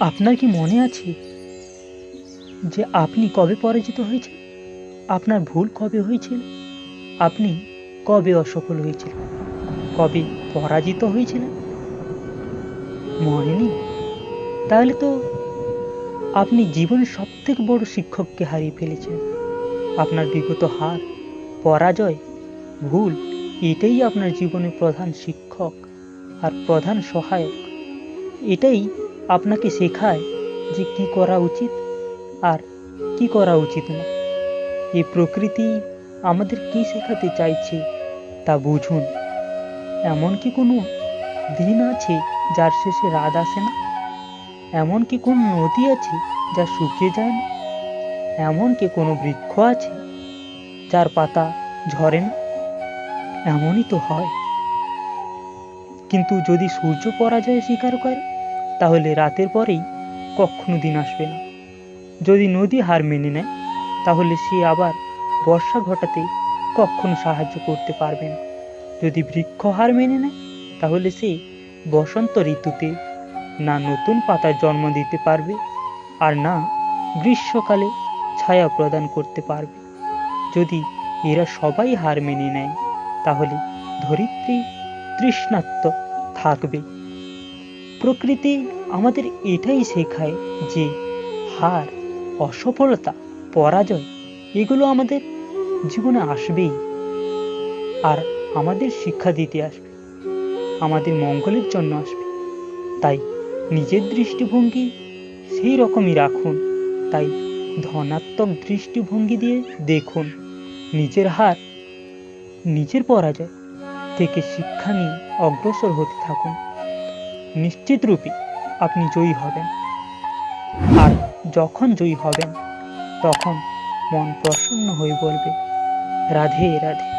আপনার কি মনে আছে যে আপনি কবে পরাজিত হয়েছে আপনার ভুল কবে হয়েছিল? আপনি কবে অসফল হয়েছিল কবে পরাজিত হয়েছিলেন? মনে নেই। তাহলে তো আপনি জীবনের সব থেকে বড় শিক্ষককে হারিয়ে ফেলেছেন। আপনার বিগত হার, পরাজয়, ভুল, এটাই আপনার জীবনের প্রধান শিক্ষক আর প্রধান সহায়ক। এটাই আপনাকে শেখায় যে কি করা উচিত আর কি করা উচিত না। এই প্রকৃতি আমাদের কি শেখাতে চাইছে তা বুঝুন। এমন কি কোনো দিন আছে যার শেষে রাত আসে না? এমন কি কোনো নদী আছে যা শুকিয়ে যায় না? এমন কি কোনো বৃক্ষ আছে যার পাতা ঝরে না? এমনই তো হয়। কিন্তু যদি সূর্য পরাজয় স্বীকার করে তাহলে রাতের পরেই কখনো দিন আসবে না। যদি নদী হার মেনে নেয়, তাহলে সে আবার বর্ষা ঘটাতে কখনো সাহায্য করতে পারবে না। যদি বৃক্ষ হার মেনে নেয়, তাহলে সে বসন্ত ঋতুতে না নতুন পাতার জন্ম দিতে পারবে, আর না গ্রীষ্মকালে ছায়া প্রদান করতে পারবে। যদি এরা সবাই হার মেনে নেয়, তাহলে ধরিত্রী তৃষ্ণাত্ম থাকবে। প্রকৃতি আমাদের এটাই শেখায় যে হার, অসফলতা, পরাজয়, এগুলো আমাদের জীবনে আসবেই। আর আমাদের শিক্ষা দিতে আসবে, আমাদের মঙ্গলের জন্য আসবে। তাই নিজের দৃষ্টিভঙ্গি সেই রকমই রাখুন। তাই ধনাত্মক দৃষ্টিভঙ্গি দিয়ে দেখুন নিজের হার, নিজের পরাজয় থেকে শিক্ষা নিয়ে অগ্রসর হতে থাকুন। নিশ্চিত রূপে আপনি জয়ী হবেন। আর যখন জয়ী হবেন তখন মন প্রসন্ন হয়ে বলবে রাধে রাধে।